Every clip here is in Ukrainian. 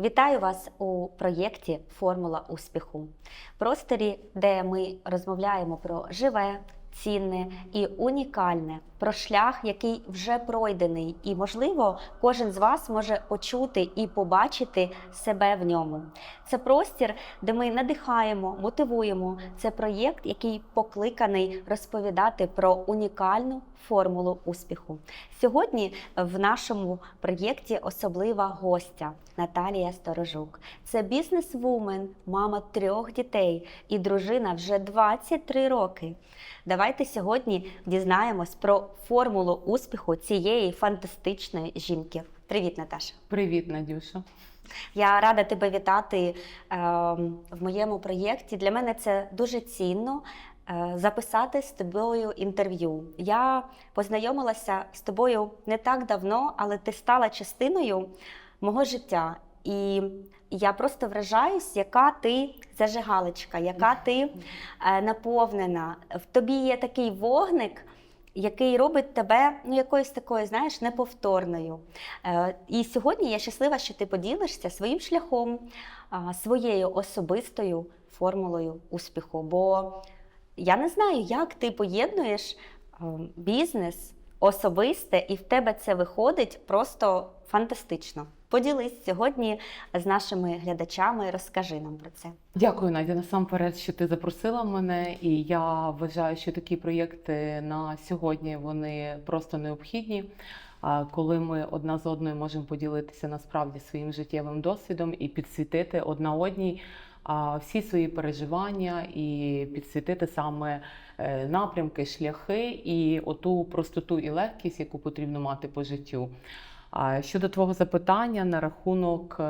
Вітаю вас у проєкті Формула успіху, просторі, де ми розмовляємо про живе, цінне і унікальне, про шлях, який вже пройдений, і, можливо, кожен з вас може почути і побачити себе в ньому. Це простір, де ми надихаємо, мотивуємо. Це проєкт, який покликаний розповідати про унікальну формулу успіху. Сьогодні в нашому проєкті особлива гостя Наталія Сторожук. Це бізнес-вумен, мама трьох дітей і дружина вже 23 роки. Давайте сьогодні дізнаємось про формулу успіху цієї фантастичної жінки. Привіт, Наташа! Привіт, Надюша. Я рада тебе вітати е, в моєму проєкті. Для мене це дуже цінно е, записати з тобою інтерв'ю. Я познайомилася з тобою не так давно, але ти стала частиною мого життя. І я просто вражаюсь, яка ти зажигалочка, яка ти е, наповнена. В тобі є такий вогник. Який робить тебе ну якоюсь такою, знаєш, неповторною. Е, і сьогодні я щаслива, що ти поділишся своїм шляхом, а, своєю особистою формулою успіху. Бо я не знаю, як ти поєднуєш е, бізнес, особисте, і в тебе це виходить просто фантастично. Поділись сьогодні з нашими глядачами, розкажи нам про це. Дякую, Надя. Насамперед, що ти запросила мене, і я вважаю, що такі проєкти на сьогодні вони просто необхідні. Коли ми одна з одною можемо поділитися насправді своїм життєвим досвідом і підсвітити одна одній всі свої переживання, і підсвітити саме е, напрямки, шляхи і оту простоту і легкість, яку потрібно мати по життю. А щодо твого запитання на рахунок, е,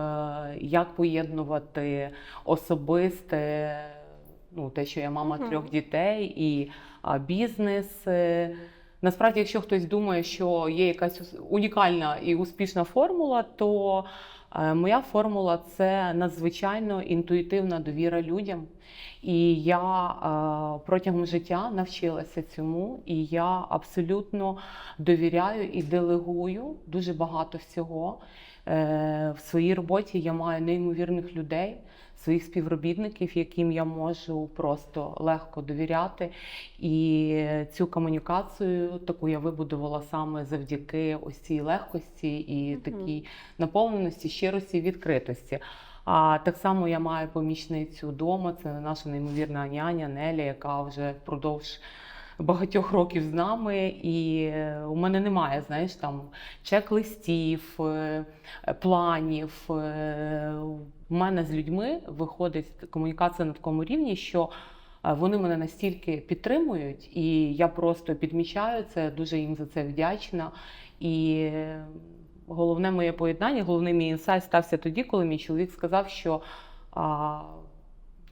як поєднувати особисте, ну те, що я мама угу. трьох дітей і бізнес. е, Насправді, якщо хтось думає, що є якась унікальна і успішна формула, то моя формула це надзвичайно інтуїтивна довіра людям. І я е, протягом життя навчилася цьому, і я абсолютно довіряю і делегую дуже багато всього. Е, В своїй роботі я маю неймовірних людей, своїх співробітників, яким я можу просто легко довіряти. І цю комунікацію таку я вибудувала саме завдяки ось цій легкості і Мгм. такій наповненості, щирості, відкритості. А так само я маю помічницю вдома. Це наша неймовірна няня Неля, яка вже впродовж багатьох років з нами. І е, у мене немає, знаєш, там чек-листів, е, е, планів. У мене з людьми виходить комунікація на такому рівні, що е, вони мене настільки підтримують, і я просто підмічаю це, дуже їм за це вдячна. І е, головне моє поєднання, головний мій інсайт стався тоді, коли мій чоловік сказав, що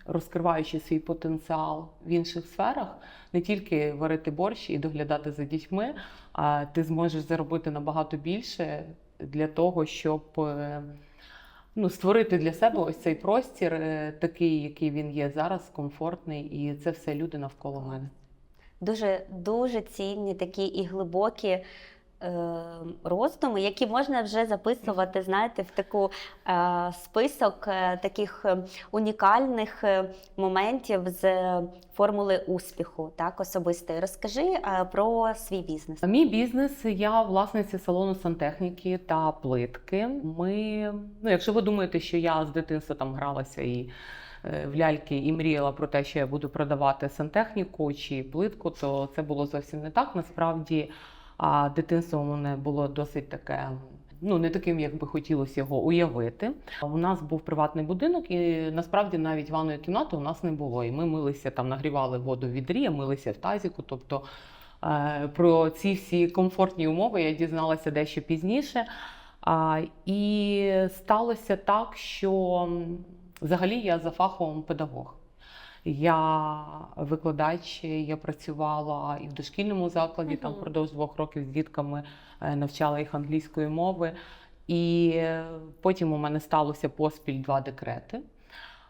розкриваючи свій потенціал в інших сферах, не тільки варити борщ і доглядати за дітьми, а ти зможеш заробити набагато більше для того, щоб е, ну, створити для себе ось цей простір, е, такий, який він є зараз, комфортний, і це все люди навколо мене. Дуже дуже цінні такі і глибокі. Е, Роздуми, які можна вже записувати, знаєте, в таку е, список е, таких унікальних моментів з формули успіху, так особистої. Розкажи про свій бізнес. Мій бізнес, я власниця салону сантехніки та плитки. Ми, ну, якщо ви думаєте, що я з дитинства там гралася і в ляльки і мріяла про те, що я буду продавати сантехніку чи плитку, то це було зовсім не так. Насправді, а дитинство у мене було досить таке. Ну, не таким, як би хотілося його уявити. У нас був приватний будинок, і насправді навіть ванної кімнати у нас не було. І ми милися там, нагрівали воду в відрі, милися в тазіку. Тобто Е, Про ці всі комфортні умови я дізналася дещо пізніше. І сталося так, що взагалі я за фаховим педагог. Я викладач, я працювала і в дошкільному закладі, там Мгм. впродовж двох років з дітками е, навчала їх англійської мови. І е, потім у мене сталося поспіль два декрети.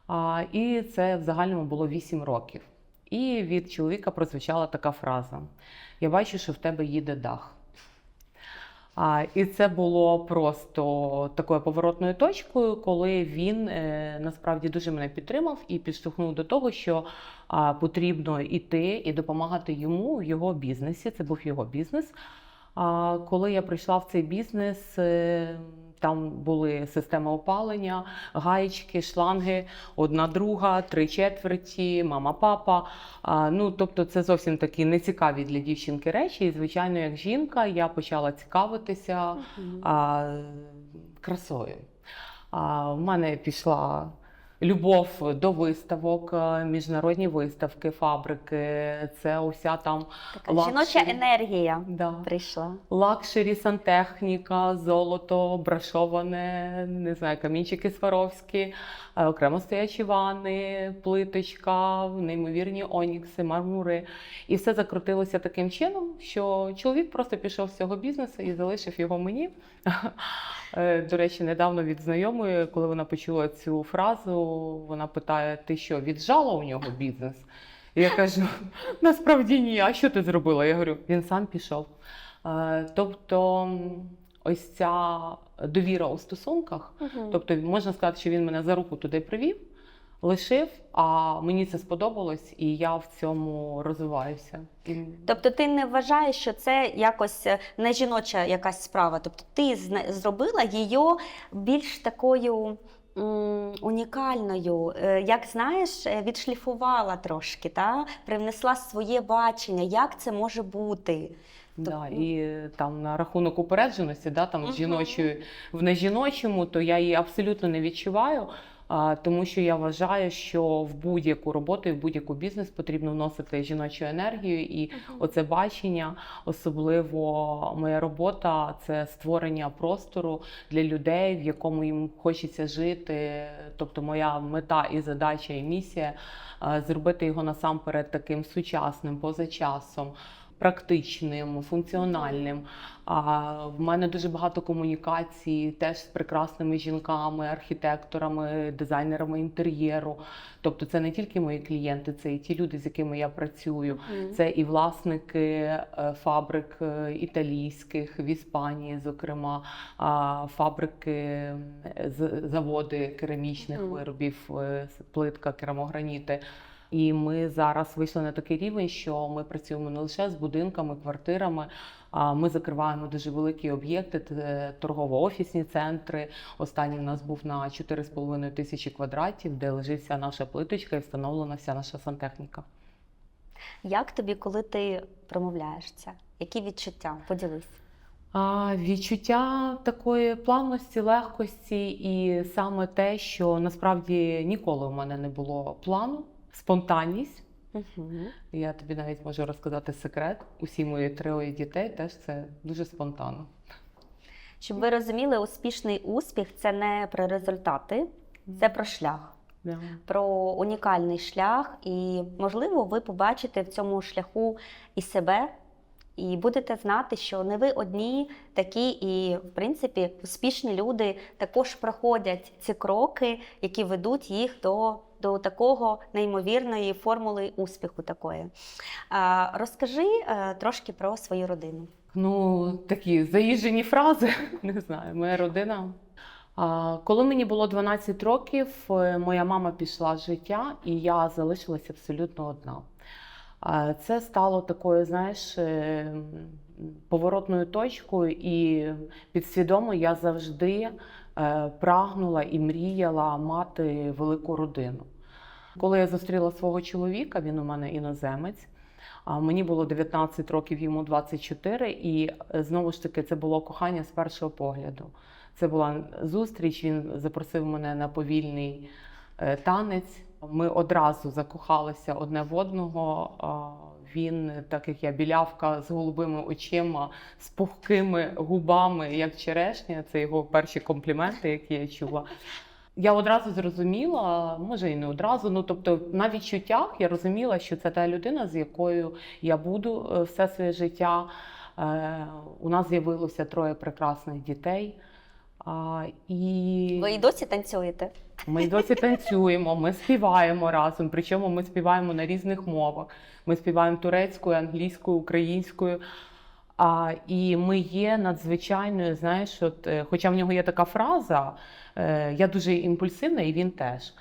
А, І це в загальному було вісім років. І від чоловіка прозвучала така фраза: Я бачу, що в тебе їде дах. І це було просто такою поворотною точкою, коли він е, насправді дуже мене підтримав і підштовхнув до того, що потрібно йти і допомагати йому в його бізнесі. Це був його бізнес. А коли я прийшла в цей бізнес, е, там були системи опалення, гаєчки, шланги, одна друга, три четверті, мама, папа. Ну, тобто, це зовсім такі нецікаві для дівчинки речі. І, звичайно, як жінка, я почала цікавитися а, красою. А, в мене пішла любов до виставок, е, міжнародні виставки, фабрики. Це уся там Така лакшері. жіноча енергія да. прийшла. лакшері, сантехніка, золото, брашоване, не знаю, камінчики сваровські, окремо стоячі ванни, плиточка, неймовірні онікси, мармури. І все закрутилося таким чином, що чоловік просто пішов з цього бізнесу і залишив його мені. Е, До речі, недавно від знайомої, коли вона почула цю фразу, вона питає: ти що, віджала у нього бізнес? Я кажу: насправді ні, а що ти зробила? Я говорю, він сам пішов. Е, Тобто, ось ця довіра у стосунках, Мгм. тобто можна сказати, що він мене за руку туди привів, лишив, а мені це сподобалось, і я в цьому розвиваюся. Тобто ти не вважаєш, що це якось е, не жіноча якась справа. Тобто ти зробила її більш такою унікальною, Е, як знаєш, е, відшліфувала трошки, та? привнесла своє бачення, як це може бути. Да, Тобто- і там на рахунок упередженості, да, там Мгм. з жіночої в нежіночому, то я її абсолютно не відчуваю. А, тому що я вважаю, що в будь-яку роботу і в будь-яку бізнес потрібно вносити жіночу енергію, і оце бачення, особливо моя робота це створення простору для людей, в якому їм хочеться жити. Тобто, моя мета і задача, і місія зробити його насамперед таким сучасним, поза часом. Практичним, функціональним. А в мене дуже багато комунікацій теж з прекрасними жінками, архітекторами, дизайнерами інтер'єру. Тобто, це не тільки мої клієнти, це і ті люди, з якими я працюю. Мгм. Це і власники е, фабрик е, італійських в Іспанії, зокрема, фабрики, з- заводи керамічних Мгм. виробів, е, плитка, керамограніти. І ми зараз вийшли на такий рівень, що ми працюємо не лише з будинками, квартирами. А ми закриваємо дуже великі об'єкти, торгово-офісні центри. Останній в нас був на 4,5 тисячі квадратів, де лежить вся наша плиточка і встановлена вся наша сантехніка. Як тобі, коли ти промовляєш це? Які відчуття? Поділись. А, відчуття такої плавності, легкості, і саме те, що насправді ніколи у мене не було плану, спонтанність. Угу. Я тобі навіть можу розказати секрет. Усі мої троє дітей теж це дуже спонтанно. Щоб ви розуміли, успішний успіх це не про результати, це про шлях. Да. про унікальний шлях, і можливо, ви побачите в цьому шляху і себе, і будете знати, що не ви одні такі, і в принципі успішні люди також проходять ці кроки, які ведуть їх до. До такого неймовірної формули успіху такої. Розкажи е, трошки про свою родину. Ну, такі заїжджені фрази. Не знаю, моя родина. Коли мені було 12 років, е, моя мама пішла з життя, і я залишилася абсолютно одна. Це стало такою, знаєш, е, поворотною точкою, і підсвідомо я завжди прагнула і мріяла мати велику родину. Коли я зустріла свого чоловіка, він у мене іноземець. А мені було 19 років, йому 24, і е, знову ж таки це було кохання з першого погляду. Це була зустріч. Він запросив мене на повільний е, танець. Ми одразу закохалися одне в одного. Він, так як я білявка з голубими очима, з пухкими губами, як черешня. Це його перші компліменти, які я чула. Я одразу зрозуміла, може і не одразу. Ну тобто на відчуттях я розуміла, що це та людина, з якою я буду е, все своє життя. Е, У нас з'явилося троє прекрасних дітей. А, і Ви і досі танцюєте? ми й досі танцюємо, ми співаємо разом. Причому ми співаємо на різних мовах. Ми співаємо турецькою, англійською, українською. А, і ми є надзвичайною, знаєш, от, е, хоча в нього є така фраза, е, я дуже імпульсивна, і він теж.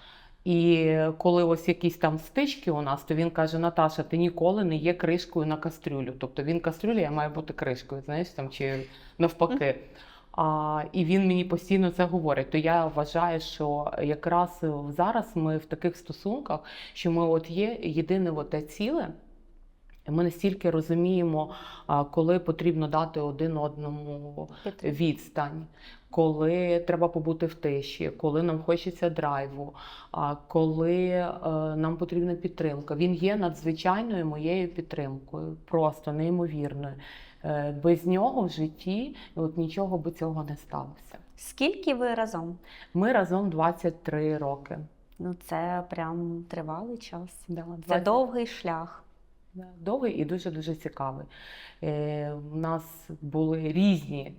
І коли ось якісь там стички у нас, то він каже: Наташа, ти ніколи не є кришкою на кастрюлю. Тобто він кастрюля, я маю бути кришкою, знаєш, там чи навпаки. А, і він мені постійно це говорить. То я вважаю, що якраз зараз ми в таких стосунках, що ми от є єдине те ціле. Ми настільки розуміємо, коли потрібно дати один одному відстань, коли треба побути в тиші, коли нам хочеться драйву, коли е, нам потрібна підтримка. Він є надзвичайною моєю підтримкою, просто неймовірною. Е, Без нього в житті от нічого би цього не сталося. Скільки ви разом? Ми разом 23 роки. Ну, це прям тривалий час. Да, Це довгий шлях. Довгий і дуже дуже цікавий. Е, у нас були різні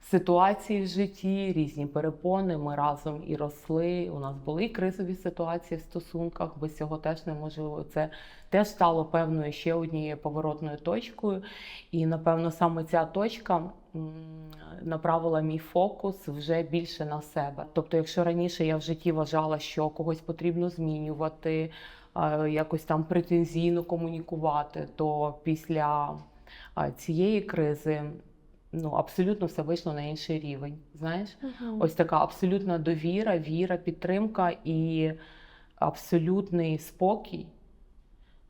ситуації в житті, різні перепони. Ми разом і росли. У нас були і кризові ситуації в стосунках. Без цього теж неможливо. Це теж стало певною ще однією поворотною точкою. І напевно саме ця точка. Направила мій фокус вже більше на себе. Тобто, якщо раніше я в житті вважала, що когось потрібно змінювати, е, якось там претензійно комунікувати, то після цієї кризи ну, абсолютно все вийшло на інший рівень. Знаєш, ось така абсолютна довіра, віра, підтримка і абсолютний спокій.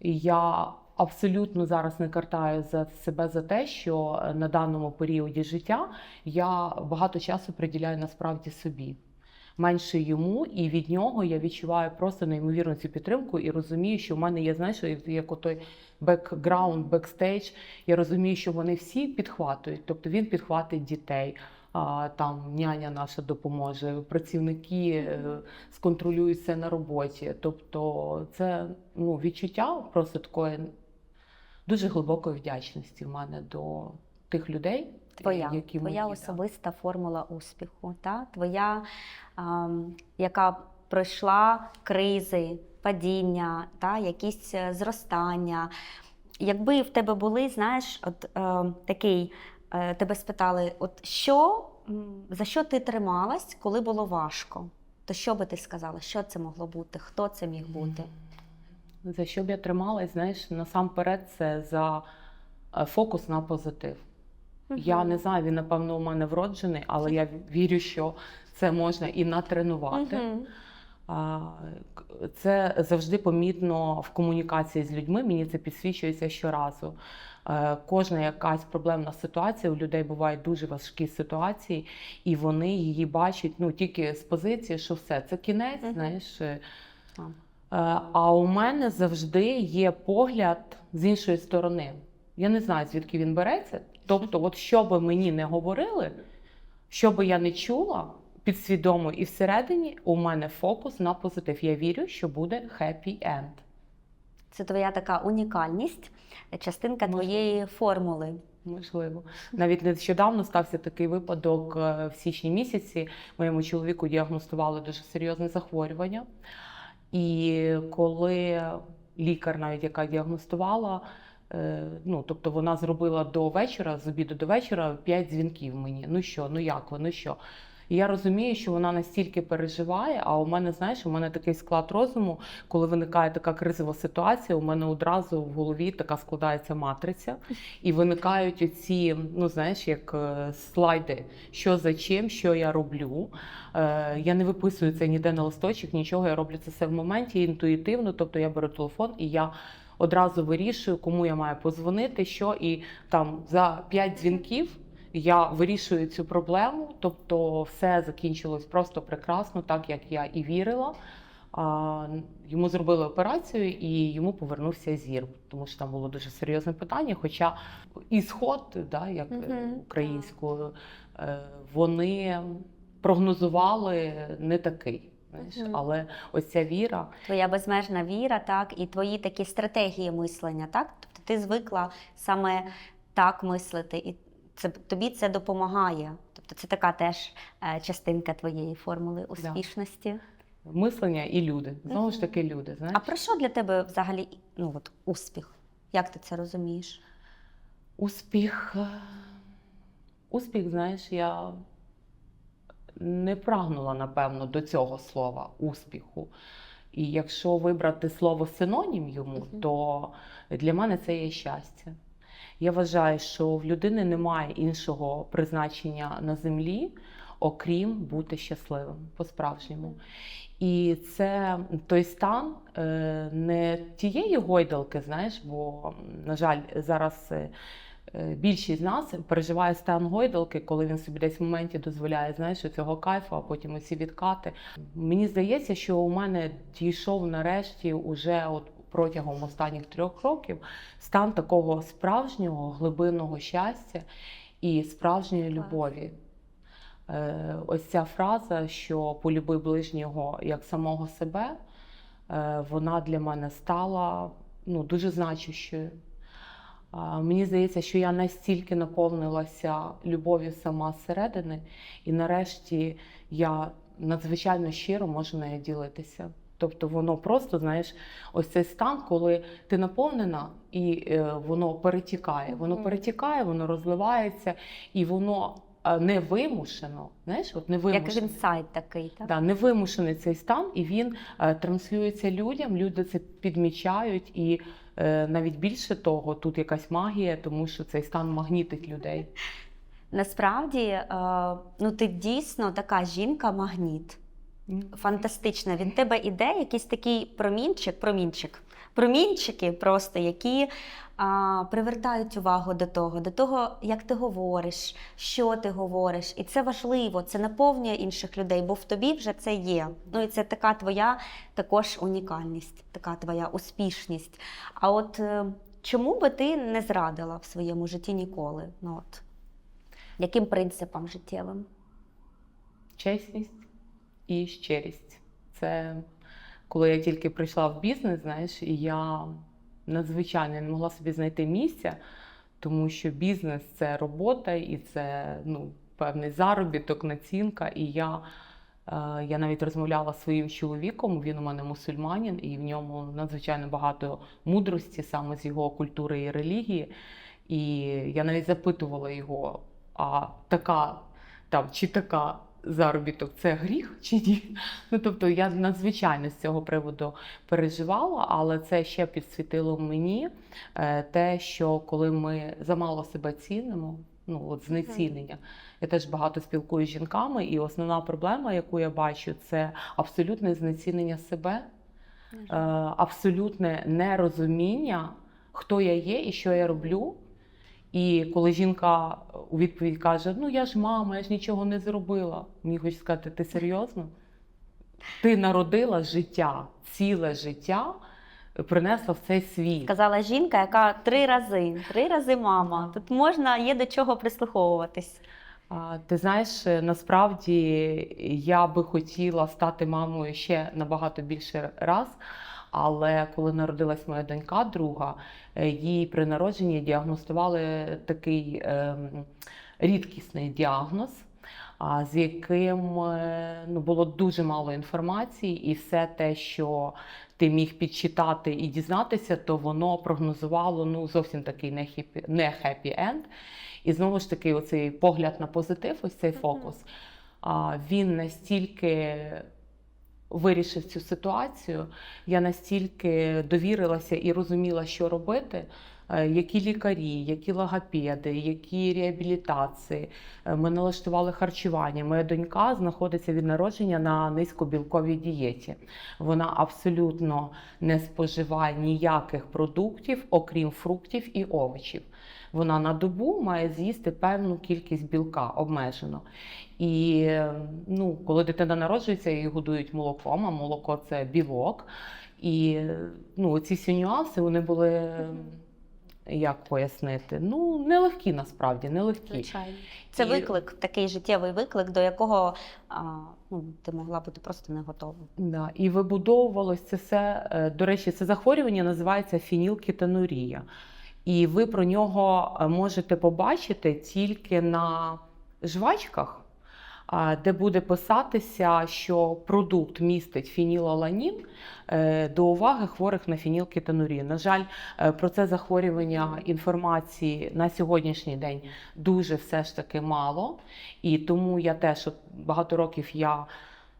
І я абсолютно зараз не картаю за себе за те, що на даному періоді життя я багато часу приділяю насправді собі. Менше йому, і від нього я відчуваю просто неймовірну цю підтримку і розумію, що в мене є, знаєш, як- отой бекграунд, бекстейдж. Я розумію, що вони всі підхватують. Тобто він підхватить дітей, там няня наша допоможе, працівники е, сконтролюють все на роботі. Тобто, це ну, відчуття просто такої дуже глибокої вдячності в мене до тих людей, Твоя, які твоя мої, да. особиста формула успіху, та? твоя, ам, яка пройшла кризи, падіння, та? якісь е, зростання. Якби в тебе були, знаєш, от е, такий, е, тебе спитали, от що, за що ти трималась, коли було важко? То що би ти сказала? Що це могло бути? Хто це міг бути? За що б я трималась, знаєш, насамперед це за е, фокус на позитив. Я не знаю, він напевно у мене вроджений, але я вірю, що це можна і натренувати. Це завжди помітно в комунікації з людьми. Мені це підсвічується щоразу. Е, Кожна якась проблемна ситуація у людей бувають дуже важкі ситуації, і вони її бачать ну тільки з позиції, що все це кінець. Знаєш, е. Е, А у мене завжди є погляд з іншої сторони. Я не знаю, звідки він береться. Тобто, от що би мені не говорили, що би я не чула підсвідомо і всередині, у мене фокус на позитив. Я вірю, що буде happy end. Це твоя така унікальність, частинка Можливо. твоєї формули. Можливо, навіть нещодавно стався такий випадок е, в січні місяці. Моєму чоловіку діагностували дуже серйозне захворювання. І коли лікар, навіть яка діагностувала, ну тобто вона зробила до вечора, з обіду до вечора, п'ять дзвінків мені. Ну що, ну як ви, ну що? І я розумію, що вона настільки переживає. А у мене, знаєш, у мене такий склад розуму, коли виникає така кризова ситуація, у мене одразу в голові така складається матриця, і виникають оці, ну знаєш, як е, слайди, що за чим, що я роблю. Е, Я не виписую це ніде на листочок, нічого. Я роблю це все в моменті інтуїтивно. Тобто я беру телефон і я одразу вирішую, кому я маю позвонити, що і там за п'ять дзвінків. Я вирішую цю проблему, тобто все закінчилось просто прекрасно, так як я і вірила. А, йому зробили операцію і йому повернувся зір, тому що там було дуже серйозне питання. Хоча ісход, да, як е, українською, е, вони прогнозували не такий. Мгм. але ось ця віра, Твоя безмежна віра, так, і твої такі стратегії мислення, так? Тобто ти звикла саме так мислити, і це тобі це допомагає. Тобто це така теж е, частинка твоєї формули успішності. мислення і люди. Знову ж таки, люди. Знаєш? А про що для тебе взагалі ну, от, успіх? Як ти це розумієш? Успіх. е, Успіх, знаєш, я не прагнула, напевно, до цього слова успіху. І якщо вибрати слово синонім йому, Мгм. то для мене це є щастя. Я вважаю, що в людини немає іншого призначення на землі, окрім бути щасливим по-справжньому. І це той стан е, не тієї гойдалки, знаєш, бо, на жаль, зараз е, більшість з нас переживає стан гойдалки, коли він собі десь в моменті дозволяє, знаєш, цього кайфу, а потім усі відкати. Мені здається, що у мене дійшов нарешті уже от протягом останніх трьох років стан такого справжнього глибинного щастя і справжньої любові. Е, Ось ця фраза, що полюби ближнього як самого себе, е, вона для мене стала ну, дуже значущою. Мені здається, що я настільки наповнилася любов'ю сама зсередини, і нарешті я надзвичайно щиро можу нею ділитися. Тобто воно просто, знаєш, ось цей стан, коли ти наповнена і е, воно перетікає. Воно перетікає, воно розливається, і воно е, не вимушено. Знаєш, от не Як інсайт такий, так? Да, невимушений цей стан, і він е, транслюється людям. Люди це підмічають, і е, навіть більше того, тут якась магія, тому що цей стан магнітить людей. Насправді, е, ну ти дійсно така жінка-магніт. Фантастично. Від тебе іде якийсь такий промінчик, промінчик, промінчики просто, які а, привертають увагу до того, до того, як ти говориш, що ти говориш. І це важливо, це наповнює інших людей, бо в тобі вже це є. Ну і це така твоя також унікальність, така твоя успішність. А от е, чому би ти не зрадила в своєму житті ніколи? Ну от яким принципам життєвим? Чесність і щирість. Це коли я тільки прийшла в бізнес, знаєш, і я надзвичайно не могла собі знайти місця, тому що бізнес це робота і це ну, певний заробіток, націнка. І я, е, я навіть розмовляла зі своїм чоловіком, він у мене мусульманин, і в ньому надзвичайно багато мудрості саме з його культури і релігії. І я навіть запитувала його, а така там чи така заробіток це гріх чи ні? Ну тобто я надзвичайно з цього приводу переживала, але це ще підсвітило мені е, те, що коли ми замало себе цінимо, ну от знецінення. Я теж багато спілкуюся з жінками, і основна проблема, яку я бачу, це абсолютне знецінення себе, е, абсолютне нерозуміння, хто я є і що я роблю. І коли жінка у відповідь каже: Ну я ж мама, я ж нічого не зробила. Мені хочеться сказати, ти серйозно? Ти народила життя, ціле життя принесла в цей світ. Сказала жінка, яка три рази, три рази мама. Тут можна є до чого прислуховуватись. А, Ти знаєш, е, насправді я би хотіла стати мамою ще набагато більше раз. Але коли народилась моя донька, друга, е, їй при народженні діагностували такий ем, рідкісний діагноз, з яким е, ну, було дуже мало інформації, і все те, що ти міг підчитати і дізнатися, то воно прогнозувало ну, зовсім такий не хеппі, не хеппі енд. І знову ж таки, оцей погляд на позитив, ось цей фокус, він настільки вирішив цю ситуацію, я настільки довірилася і розуміла, що робити. е, Які лікарі, які логопеди, які реабілітації. Е, Ми налаштували харчування. Моя донька знаходиться від народження на низькобілковій дієті. Вона абсолютно не споживає ніяких продуктів, окрім фруктів і овочів. Вона на добу має з'їсти певну кількість білка обмежено. І ну, коли дитина народжується, її годують молоком, а молоко це білок. І ну, ці всі нюанси вони були. Як пояснити? Ну, нелегкі насправді, нелегкі. Звичайно. Це І- виклик, такий життєвий виклик, до якого а, ну, ти могла бути просто не готова. Да, і вибудовувалось це все. е, До речі, це захворювання називається фінілкетонурія. І ви про нього е, можете побачити тільки на жвачках. Де буде писатися, що продукт містить фінілаланін е, до уваги хворих на фінілкетонурію. На жаль, е, про це захворювання інформації на сьогоднішній день дуже все ж таки мало. І тому я теж багато років я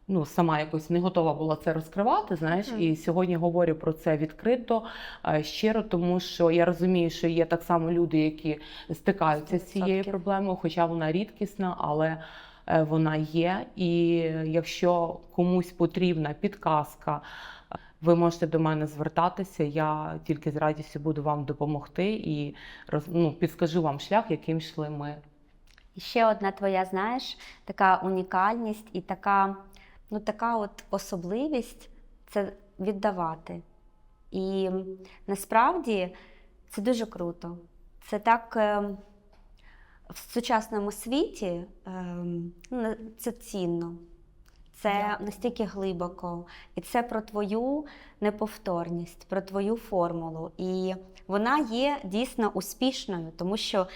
ну, сама якось не готова була це розкривати. Знаєш, і сьогодні говорю про це відкрито, е, щиро, тому що я розумію, що є так само люди, які стикаються з цією проблемою, хоча вона рідкісна, але вона є. І якщо комусь потрібна підказка. Ви можете до мене звертатися, я тільки з радістю буду вам допомогти і ну, підскажу вам шлях, яким йшли ми. Ще одна твоя, знаєш, така унікальність і така, ну, така от особливість це віддавати. І насправді це дуже круто. Це так е, в сучасному світі е, це цінно. Це Дякую. настільки глибоко. І це про твою неповторність, про твою формулу. І вона є дійсно успішною, тому що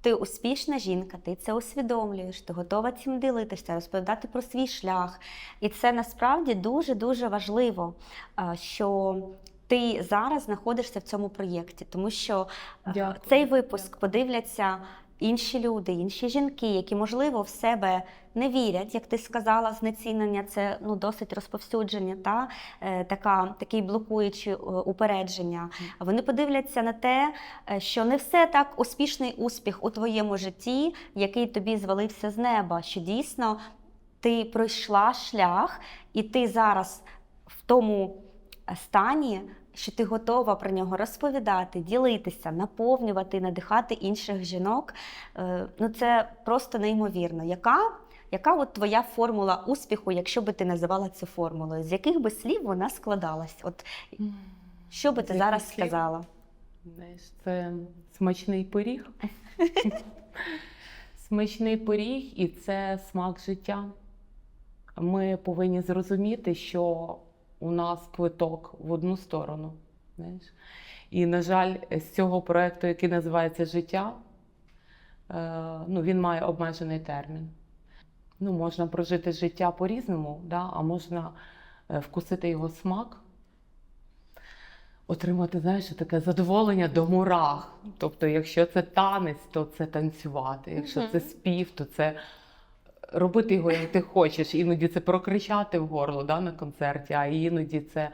ти успішна жінка, ти це усвідомлюєш, ти готова цим ділитися, розповідати про свій шлях. І це насправді дуже-дуже важливо, що ти зараз знаходишся в цьому проєкті, тому що Дякую. цей випуск подивляться інші люди, інші жінки, які, можливо, в себе не вірять, як ти сказала, знецінення це ну, досить розповсюдження, та, е, така, такий блокуючі е, упередження. Вони подивляться на те, е, що не все так успішний успіх у твоєму житті, який тобі звалився з неба, що дійсно ти пройшла шлях, і ти зараз в тому е, стані, що ти готова про нього розповідати, ділитися, наповнювати, надихати інших жінок. Е, Ну це просто неймовірно. Яка, яка от твоя формула успіху, якщо би ти називала це формулою? З яких би слів вона складалась? От що би ти зараз слів? сказала? Це смачний пиріг. смачний пиріг і це смак життя. Ми повинні зрозуміти, що у нас квиток в одну сторону. Знаєш? І, на жаль, з цього проєкту, який називається Життя, е, ну, він має обмежений термін. Ну, можна прожити життя по-різному, да? а можна е, вкусити його смак отримати, знаєш, таке задоволення до мурах. Тобто, якщо це танець, то це танцювати. Якщо це спів, то це робити його, як ти хочеш. Іноді це прокричати в горло да, на концерті, а іноді це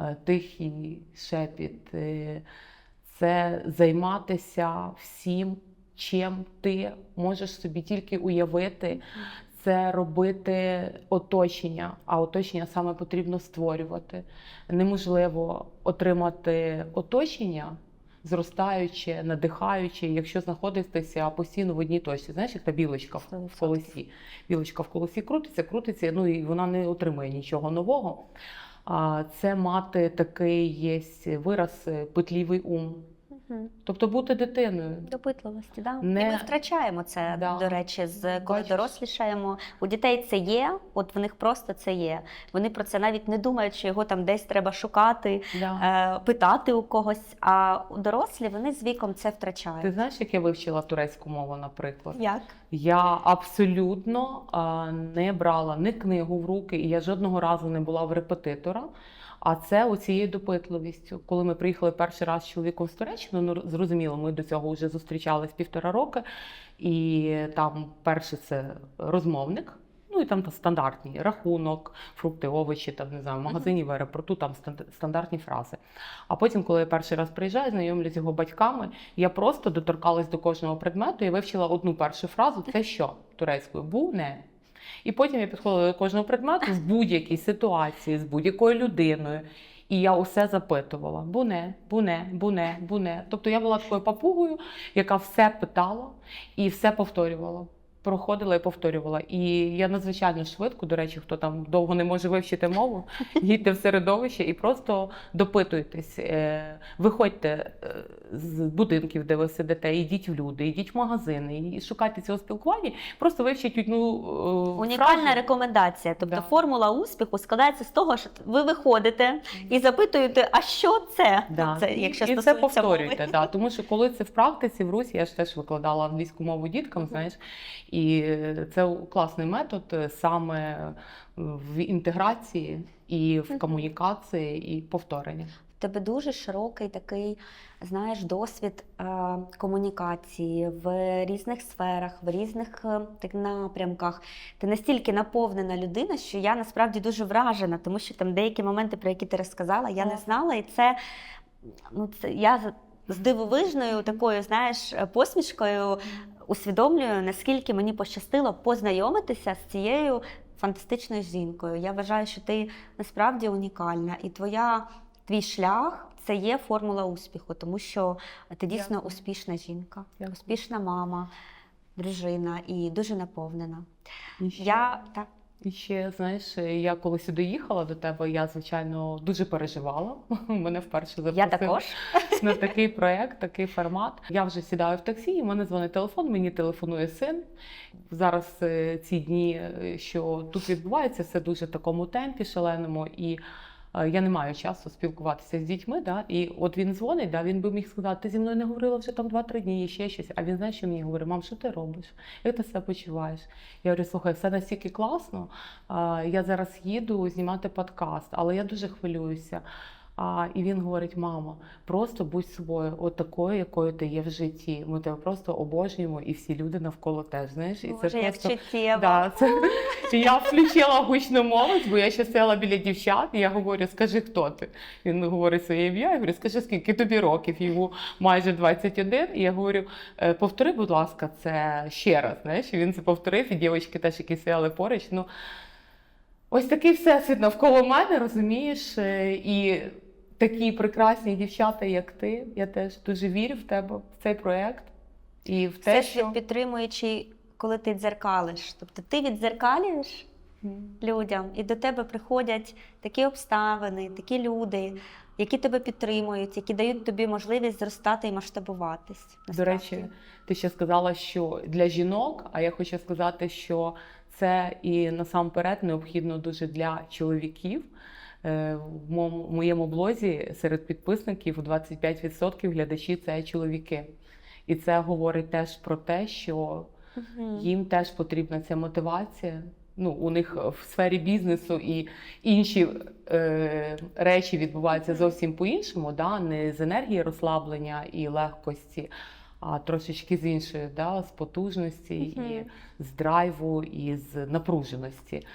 е, тихий шепіт. е, Це займатися всім, чим ти можеш собі тільки уявити. Це робити оточення, а оточення саме потрібно створювати. Неможливо отримати оточення, зростаюче, надихаюче, якщо знаходитися постійно в одній точці. Знаєш, як та білочка в- колесі. Білочка в колесі крутиться, крутиться, ну і вона не отримує нічого нового. А це мати такий є вираз е, петлівий ум. Мгм. Тобто бути дитиною. Допитливості, да. Не- І ми втрачаємо це, Да. до речі, з коли Бачиш. дорослішаємо. У дітей це є, от в них просто це є. Вони про це навіть не думають, що його там десь треба шукати, Да. е, питати у когось. А у дорослі вони з віком це втрачають. Ти знаєш, як я вивчила турецьку мову, наприклад? Як? Я абсолютно а, не брала ні книгу в руки, і я жодного разу не була в репетитора. А це оцією допитливістю. Коли ми приїхали перший раз з чоловіком з Туреччини, ну зрозуміло, ми до цього вже зустрічались півтора роки, і там перше це розмовник. Ну і там та стандартні рахунок, фрукти, овочі, там не знаю, в магазині в аеропорту там стан- стандартні фрази. А потім, коли я перший раз приїжджаю, знайомлюсь з його батьками, я просто доторкалась до кожного предмету і вивчила одну першу фразу: це що турецькою бу не. І потім я підходила до кожного предмету в будь-якій ситуації з будь-якою людиною. І я усе запитувала: буне, буне, буне, буне. Тобто я була такою папугою, яка все питала і все повторювала. Проходила і повторювала. І я надзвичайно швидко, до речі, хто там довго не може вивчити мову, їдьте в середовище і просто допитуйтесь. Е, Виходьте е, з будинків, де ви сидите, йдіть в люди, йдіть в магазини, і шукайте цього спілкування. Просто вивчіть одну е, Унікальна фразу. рекомендація. Тобто Да. формула успіху складається з того, що ви виходите і запитуєте, а що це? Да. це якщо і це повторюйте, мови. да, тому що коли це в практиці в Русі, я ж теж викладала англійську мову діткам, знаєш, І це класний метод е, саме в інтеграції і в комунікації і повторенні. В тебе дуже широкий такий, знаєш, досвід е, комунікації в різних сферах, в різних е, так, напрямках. Ти настільки наповнена людина, що я насправді дуже вражена, тому що там деякі моменти, про які ти розказала, я не знала, і це, ну, це я з дивовижною такою, знаєш, посмішкою усвідомлюю, наскільки мені пощастило познайомитися з цією фантастичною жінкою. Я вважаю, що ти насправді унікальна, і твоя твій шлях це є формула успіху, тому що ти дійсно Дякую. успішна жінка, Дякую. успішна мама, дружина і дуже наповнена. І Я так. І ще, знаєш, я коли сюди їхала до тебе, я звичайно дуже переживала. Мене вперше Я також. на такий проект, такий формат. Я вже сідаю в таксі, і в мене дзвонить телефон, мені телефонує син. Зараз е, ці дні, е, що тут відбувається, все дуже в такому темпі шаленому. І я не маю часу спілкуватися з дітьми. Да? І от він дзвонить, да? він би міг сказати, ти зі мною не говорила вже там 2-3 дні, ще щось. А він знає, що мені говорить, мам, що ти робиш? Як ти себе почуваєш? Я говорю, слухай, все настільки класно. Я зараз їду знімати подкаст, але я дуже хвилююся. А, і він говорить: мама, просто будь собою, от такою, якою ти є в житті. Ми тебе просто обожнюємо, і всі люди навколо теж. Знаєш, і Боже, це як просто чуттєво. Да, це... Я включила гучну мовець, бо я ще села біля дівчат, і я говорю, скажи, хто ти? Він говорить своє ім'я, я говорю, скажи, скільки тобі років? Йому майже 21. І я говорю, «Е, повтори, будь ласка, це ще раз. Знаєш, і він це повторив, і дівчатки теж, які стояли поруч. Ну, ось такий всесвіт навколо мене, розумієш? Е, І такі прекрасні дівчата, як ти. Я теж дуже вірю в тебе, в цей проект. І в те, Все що... підтримуючи, коли ти дзеркалиш. Тобто ти віддзеркалюєш людям, і до тебе приходять такі обставини, такі люди, які тебе підтримують, які дають тобі можливість зростати і масштабуватись. До речі, ти ще сказала, що для жінок, а я хочу сказати, що це і насамперед необхідно дуже для чоловіків. Е, В моєму- блозі серед підписників 25% глядачі це чоловіки. І це говорить теж про те, що їм теж потрібна ця мотивація. Ну, у них в сфері бізнесу і інші е, речі відбуваються зовсім по-іншому, да? не з енергії розслаблення і легкості, а трошечки з іншої, да? з потужності, і з драйву, і з напруженості.